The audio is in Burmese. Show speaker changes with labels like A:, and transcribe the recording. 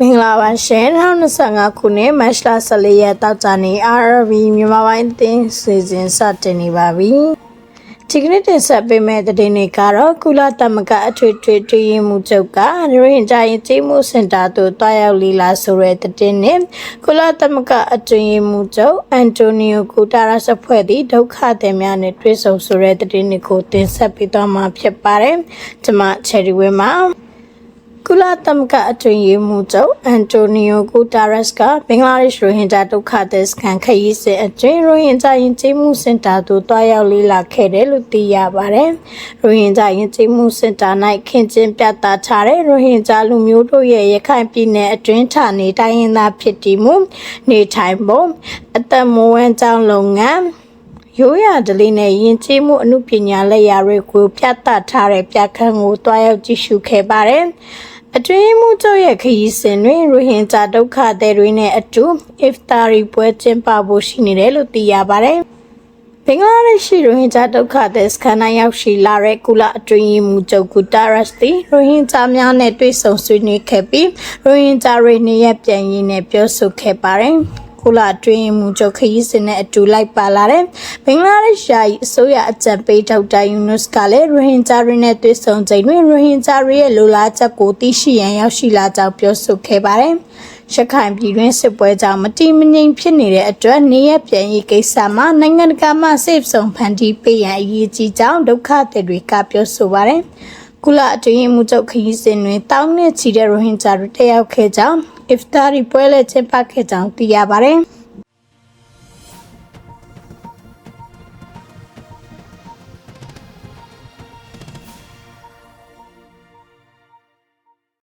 A: မင်္ဂလာပါရှင်2025ခုနှစ်မတ်လ14ရက်တောက်ကြနေ့ RRB မြန်မာပိုင်းအသင်းစီစဉ်စတင်နေပါပြီဒီကနေ့တင်ဆက်ပေးမယ့်သတင်းတွေကတော့ကုလသမဂ္ဂအထွေထွေတွင်းမှုချုပ်ကရိုဟင်ဂျာရင်ကျေးမှုစင်တာသို့တွားရောက်လီလာဆိုတဲ့သတင်းနဲ့ကုလသမဂ္ဂအတွင်းမှုချုပ်အန်တိုနီယိုဂူတာရက်စ်ဖွဲ့သည့်ဒုက္ခသည်များနဲ့တွေ့ဆုံဆိုတဲ့သတင်းတွေကိုတင်ဆက်ပေးသွားမှာဖြစ်ပါတယ်ကျွန်မချယ်ရီဝဲမှာ ကုလသမဂ္ဂအတွင်းရေးမှူးချုပ်အန်တိုနီယိုဂူတာရက်စ်ကဘင်္ဂလားဒေ့ရှ်ရိုဟင်ဂျာဒုက္ခသည်စခန်းခရီးစဉ်အတွင်းရိုဟင်ဂျာယဉ်ကျေးမှုစင်တာသို့တွားရောက်လေ့လာခဲ့တယ်လို့သိရပါတယ်။ရိုဟင်ဂျာယဉ်ကျေးမှုစင်တာ၌ခင်ကျင်းပြသထားတဲ့ရိုဟင်ဂျာလူမျိုးတို့ရဲ့ရခိုင်ပြည်နယ်အတွင်းဌာနေတိုင်းရင်းသားဖြစ်တည်မှုနေထိုင်ပုံအသက်မွေးဝမ်းကြောင်းလုပ်ငန်းရိုးရာဓလေ့နဲ့ယဉ်ကျေးမှုအမှုပညာလက်ရာတွေကိုပြသထားတဲ့ပြခန်းကိုတွားရောက်ကြည့်ရှုခဲ့ပါတယ်။ အတွင်းမှုချုပ်ရဲ့ခရီးစဉ်တွင်ရိုဟင်ဂျာဒုက္ခသည်တွေနဲ့အတူ iftar ပွဲကျင်းပဖို့ရှိနေတယ်လို့သိရပါတယ်။ဘင်္ဂလားဒေ့ရှ်ရိုဟင်ဂျာဒုက္ခသည်စခန်း၌ရောက်ရှိလာတဲ့ကုလအတွင်းရေးမှူးချုပ်ကူတာရက်စ်သည်ရိုဟင်ဂျာများနဲ့တွေ့ဆုံဆွေးနွေးခဲ့ပြီးရိုဟင်ဂျာတွေနေရပြန်ရင်းနဲ့ပြောဆိုခဲ့ပါတယ်။ ကုလအတွင်းရေးမှူးချုပ်ခရီးစဉ်နဲ့အတူလိုက်ပါလာတဲ့ဘင်္ဂလားဒေ့ရှ်ယာယီအစိုးရအကြံပေးဒေါက်တာယူနွတ်စ်ကလည်းရိုဟင်ဂျာတွေနဲ့တွေ့ဆုံချိန်တွင်ရိုဟင်ဂျာတွေရဲ့လိုလားချက်ကိုသိရှိရန်ရောက်ရှိလာကြောင်းပြောဆိုခဲ့ပါတယ်။ရခိုင်ပြည်တွင်းစစ်ပွဲကြောင့်မတည်မငြိမ်ဖြစ်နေတဲ့အတွက်နေရပြန်ရေးကိစ္စမှာနိုင်ငံတကာမှစေ့ဆောင်ဖန်တီးပေးရန်အရေးကြီးကြောင်းဒုက္ခသည်တွေကပြောဆိုပါတယ်။ကုလအတွင်းရေးမှူးချုပ်ခရီးစဉ်တွင်တောင်းနဲ့ချီတဲ့ရိုဟင်ဂျာတွေတက်ရောက်ခဲ့ကြောင်း iftar ပွဲလည်းကျင်းပခဲ့ကြောင်းသိရပါတယ်။